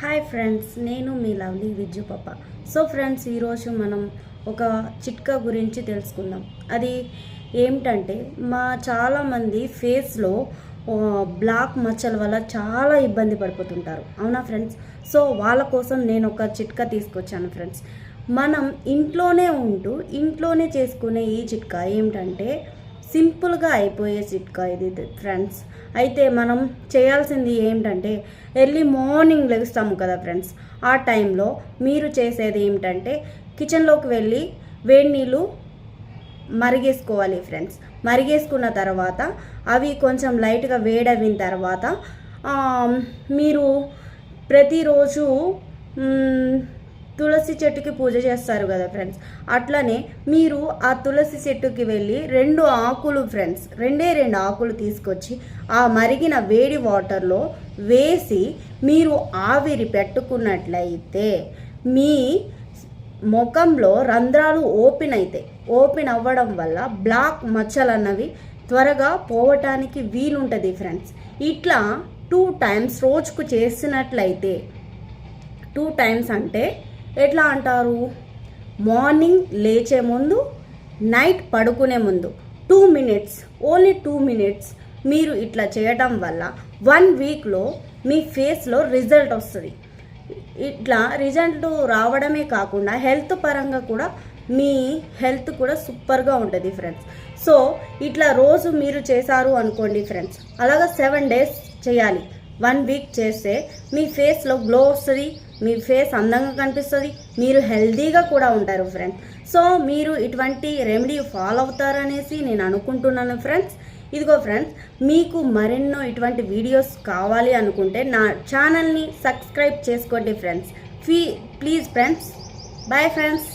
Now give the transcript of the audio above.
Hi friends నేను మీ lovely Vijju పాప. So friends ఈరోజు మనం ఒక చిట్కా గురించి తెలుసుకుందాం. అది ఏమిటంటే మా చాలామంది ఫేస్లో బ్లాక్ మచ్చల వల్ల చాలా ఇబ్బంది పడిపోతుంటారు. అవునా ఫ్రెండ్స్ సో వాళ్ళ కోసం నేను ఒక చిట్కా తీసుకొచ్చాను ఫ్రెండ్స్ మనం ఇంట్లోనే ఉంటూ ఇంట్లోనే చేసుకునే ఈ చిట్కా ఏమిటంటే సింపుల్గా అయిపోయే చిట్కా ఇది ఫ్రెండ్స్. అయితే మనం చేయాల్సింది ఏంటంటే ఎర్లీ మార్నింగ్ లెగుస్తాము కదా ఫ్రెండ్స్. ఆ టైంలో మీరు చేసేది ఏమిటంటే కిచెన్లోకి వెళ్ళి వేడి నీళ్ళు మరిగేసుకోవాలి ఫ్రెండ్స్. మరిగేసుకున్న తర్వాత అవి కొంచెం లైట్గా వేడవిన తర్వాత మీరు ప్రతిరోజు తులసి చెట్టుకి పూజ చేస్తారు కదా ఫ్రెండ్స్ అట్లనే మీరు ఆ తులసి చెట్టుకి వెళ్ళి రెండు ఆకులు ఫ్రెండ్స్ రెండే రెండు ఆకులు తీసుకొచ్చి ఆ మరిగిన వేడి వాటర్లో వేసి మీరు ఆవిరి పెట్టుకున్నట్లయితే మీ ముఖంలో రంధ్రాలు ఓపెన్ అవుతాయి ఓపెన్ అవ్వడం వల్ల బ్లాక్ మచ్చలు అన్నవి త్వరగా పోవటానికి వీలుంటుంది ఫ్రెండ్స్ ఇట్లా టూ టైమ్స్ రోజుకు చేసినట్లయితే టూ టైమ్స్ అంటే ఎట్లా అంటారు? మార్నింగ్ లేచే ముందు నైట్ పడుకునే ముందు. Two minutes only two minutes మీరు ఇట్లా చేయటం వల్ల వన్ వీక్లో మీ ఫేస్లో రిజల్ట్ వస్తుంది. ఇట్లా రిజల్ట్ రావడమే కాకుండా హెల్త్ పరంగా కూడా మీ హెల్త్ కూడా సూపర్గా ఉంటుంది ఫ్రెండ్స్. సో ఇట్లా రోజు మీరు చేశారు అనుకోండి ఫ్రెండ్స్ అలాగా సెవెన్ డేస్ చేయాలి. వన్ వీక్ చేస్తే మీ ఫేస్లో గ్లో వస్తుంది మీ ఫేస్ అందంగా కనిపిస్తుంది మీరు హెల్దీగా కూడా ఉంటారు ఫ్రెండ్స్ సో మీరు ఇటువంటి రెమెడీ ఫాలో అవుతారనేసి నేను అనుకుంటున్నాను ఫ్రెండ్స్ ఇదిగో ఫ్రెండ్స్ మీకు మరెన్నో ఇటువంటి వీడియోస్ కావాలి అనుకుంటే నా ఛానల్ని సబ్స్క్రైబ్ చేసుకోండి ఫ్రెండ్స్ ఫీ ప్లీజ్ ఫ్రెండ్స్ బాయ్ ఫ్రెండ్స్